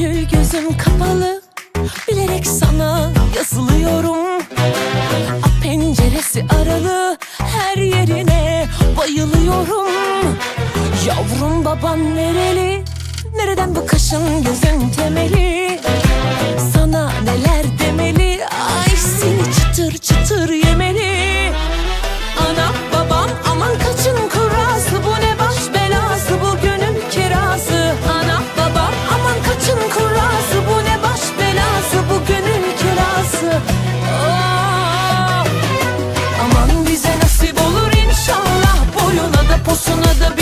Gönül gözüm kapalı Bilerek sana yazılıyorum. A penceresi aralı Her yerine bayılıyorum. Yavrum baban nereli Nereden bu kaşın gözü Posuna da